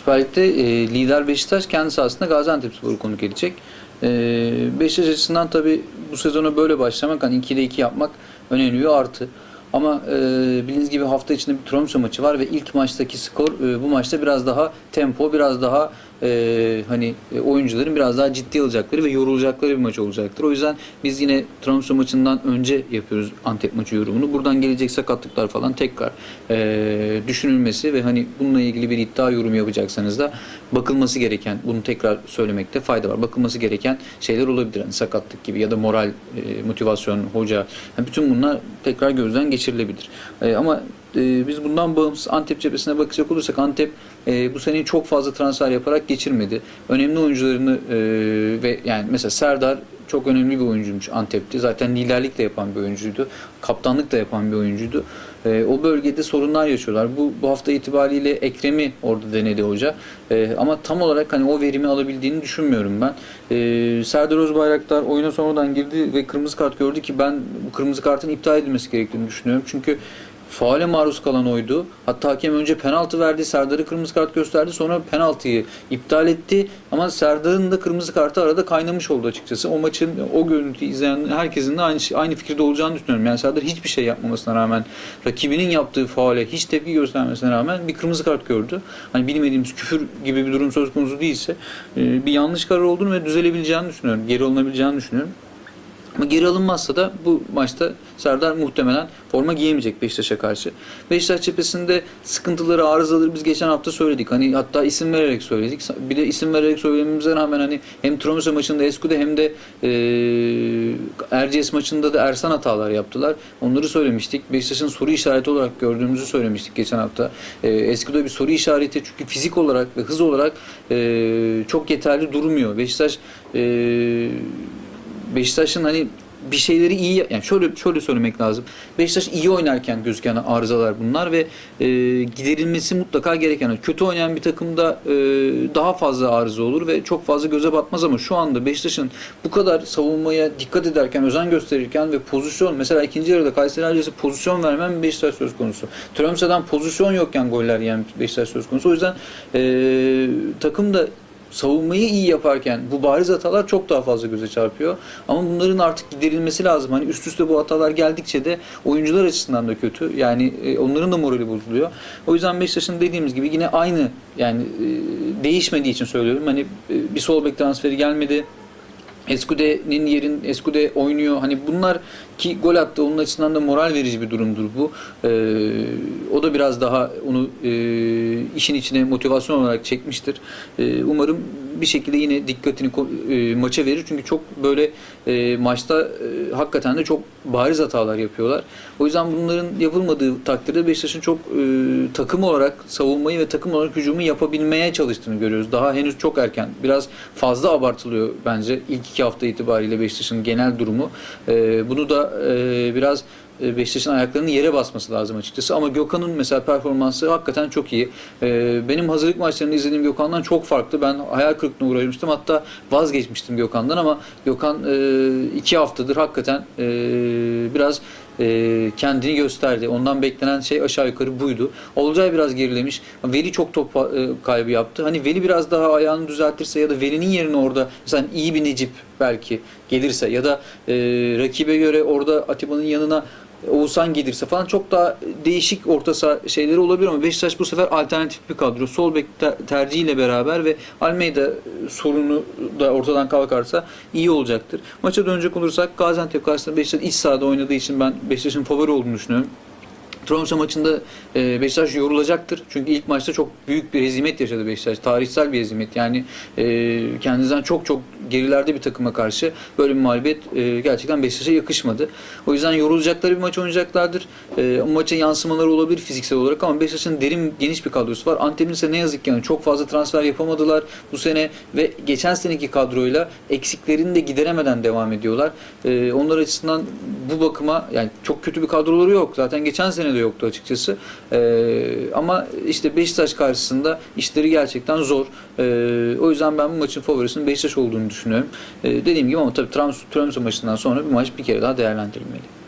Süper Lig'de e, lider Beşiktaş kendi sahasında Gaziantepspor'u konuk edecek. E, Beşiktaş açısından tabii bu sezona böyle başlamak, hani 2'de 2 yapmak önemli bir artı. Ama e, bildiğiniz gibi hafta içinde bir Tromsø maçı var ve ilk maçtaki skor e, bu maçta biraz daha tempo, biraz daha e, hani e, oyuncuların biraz daha ciddi alacakları ve yorulacakları bir maç olacaktır. O yüzden biz yine Tromsø maçından önce yapıyoruz Antep maçı yorumunu. Buradan gelecek sakatlıklar falan tekrar e, düşünülmesi ve hani bununla ilgili bir iddia yorum yapacaksanız da bakılması gereken, bunu tekrar söylemekte fayda var. Bakılması gereken şeyler olabilir. Hani sakatlık gibi ya da moral, e, motivasyon, hoca. Yani bütün bunlar tekrar gözden geçirilebilir. E, ama e, biz bundan bağımsız Antep cephesine bakacak olursak Antep e, bu seneyi çok fazla transfer yaparak geçirmedi. Önemli oyuncularını e, ve yani mesela Serdar çok önemli bir oyuncuymuş Antep'te. Zaten liderlik de yapan bir oyuncuydu. Kaptanlık da yapan bir oyuncuydu. E, o bölgede sorunlar yaşıyorlar. Bu, bu hafta itibariyle Ekrem'i orada denedi hoca. E, ama tam olarak hani o verimi alabildiğini düşünmüyorum ben. E, Serdar Özbayraktar oyuna sonradan girdi ve kırmızı kart gördü ki ben bu kırmızı kartın iptal edilmesi gerektiğini düşünüyorum. Çünkü faale maruz kalan oydu. Hatta hakem önce penaltı verdi. Serdar'a kırmızı kart gösterdi. Sonra penaltıyı iptal etti. Ama Serdar'ın da kırmızı kartı arada kaynamış oldu açıkçası. O maçın o görüntüyü izleyen herkesin de aynı aynı fikirde olacağını düşünüyorum. Yani Serdar hiçbir şey yapmamasına rağmen rakibinin yaptığı faale hiç tepki göstermesine rağmen bir kırmızı kart gördü. Hani bilmediğimiz küfür gibi bir durum söz konusu değilse e, bir yanlış karar olduğunu ve düzelebileceğini düşünüyorum. Geri alınabileceğini düşünüyorum. Ama geri alınmazsa da bu maçta Serdar muhtemelen forma giyemeyecek Beşiktaş'a karşı. Beşiktaş cephesinde sıkıntıları, arızaları biz geçen hafta söyledik. Hani hatta isim vererek söyledik. Bir de isim vererek söylememize rağmen hani hem Tromsø maçında Eskude hem de e, Erciyes maçında da Ersan hatalar yaptılar. Onları söylemiştik. Beşiktaş'ın soru işareti olarak gördüğümüzü söylemiştik geçen hafta. E, Eskude bir soru işareti çünkü fizik olarak ve hız olarak e, çok yeterli durmuyor. Beşiktaş e, Beşiktaş'ın hani bir şeyleri iyi yani şöyle şöyle söylemek lazım. Beşiktaş iyi oynarken gözüken arızalar bunlar ve e, giderilmesi mutlaka gereken. Yani kötü oynayan bir takımda e, daha fazla arıza olur ve çok fazla göze batmaz ama şu anda Beşiktaş'ın bu kadar savunmaya dikkat ederken, özen gösterirken ve pozisyon mesela ikinci yarıda Kayseri Erciyes'e pozisyon vermem Beşiktaş söz konusu. Tromsø'den pozisyon yokken goller yiyen Beşiktaş söz konusu. O yüzden e, takım da savunmayı iyi yaparken bu bariz hatalar çok daha fazla göze çarpıyor. Ama bunların artık giderilmesi lazım. Hani üst üste bu hatalar geldikçe de oyuncular açısından da kötü. Yani e, onların da morali bozuluyor. O yüzden Beşiktaş'ın dediğimiz gibi yine aynı yani e, değişmediği için söylüyorum. Hani e, bir sol bek transferi gelmedi. Eskude'nin yerin Eskude oynuyor. Hani bunlar ki gol attı onun açısından da moral verici bir durumdur bu. Ee, o da biraz daha onu e, işin içine motivasyon olarak çekmiştir. Ee, umarım bir şekilde yine dikkatini e, maça verir. Çünkü çok böyle e, maçta e, hakikaten de çok bariz hatalar yapıyorlar. O yüzden bunların yapılmadığı takdirde Beşiktaş'ın çok e, takım olarak savunmayı ve takım olarak hücumu yapabilmeye çalıştığını görüyoruz. Daha henüz çok erken. Biraz fazla abartılıyor bence ilk iki hafta itibariyle Beşiktaş'ın genel durumu. E, bunu da e, biraz Beşiktaş'ın ayaklarının yere basması lazım açıkçası. Ama Gökhan'ın mesela performansı hakikaten çok iyi. E, benim hazırlık maçlarını izlediğim Gökhan'dan çok farklı. Ben hayal kırıklığına uğramıştım. Hatta vazgeçmiştim Gökhan'dan ama Gökhan e, iki haftadır hakikaten biraz kendini gösterdi. Ondan beklenen şey aşağı yukarı buydu. Olcay biraz gerilemiş. Veli çok top kaybı yaptı. Hani Veli biraz daha ayağını düzeltirse ya da Veli'nin yerine orada mesela iyi bir Necip belki gelirse ya da e, rakibe göre orada Atiba'nın yanına Oğuzhan gelirse falan çok daha değişik orta saha şeyleri olabilir ama Beşiktaş bu sefer alternatif bir kadro. Sol bek tercihiyle beraber ve Almeida sorunu da ortadan kalkarsa iyi olacaktır. Maça dönecek olursak Gaziantep karşısında Beşiktaş iç sahada oynadığı için ben Beşiktaş'ın favori olduğunu düşünüyorum. Tromsø maçında e, Beşiktaş yorulacaktır. Çünkü ilk maçta çok büyük bir hezimet yaşadı Beşiktaş. Tarihsel bir hezimet. Yani e, kendinizden çok çok gerilerde bir takıma karşı böyle bir mağlubiyet e, gerçekten Beşiktaş'a yakışmadı. O yüzden yorulacakları bir maç oynayacaklardır. E, maça yansımaları olabilir fiziksel olarak ama Beşiktaş'ın derin geniş bir kadrosu var. Antep'in ise ne yazık ki yani çok fazla transfer yapamadılar bu sene ve geçen seneki kadroyla eksiklerini de gideremeden devam ediyorlar. E, onlar açısından bu bakıma yani çok kötü bir kadroları yok. Zaten geçen sene de yoktu açıkçası. E, ama işte Beşiktaş karşısında işleri gerçekten zor. E, o yüzden ben bu maçın favorisinin Beşiktaş olduğunu düşünüyorum. E, dediğim gibi ama tabii Trabzon maçından sonra bir maç bir kere daha değerlendirilmeli.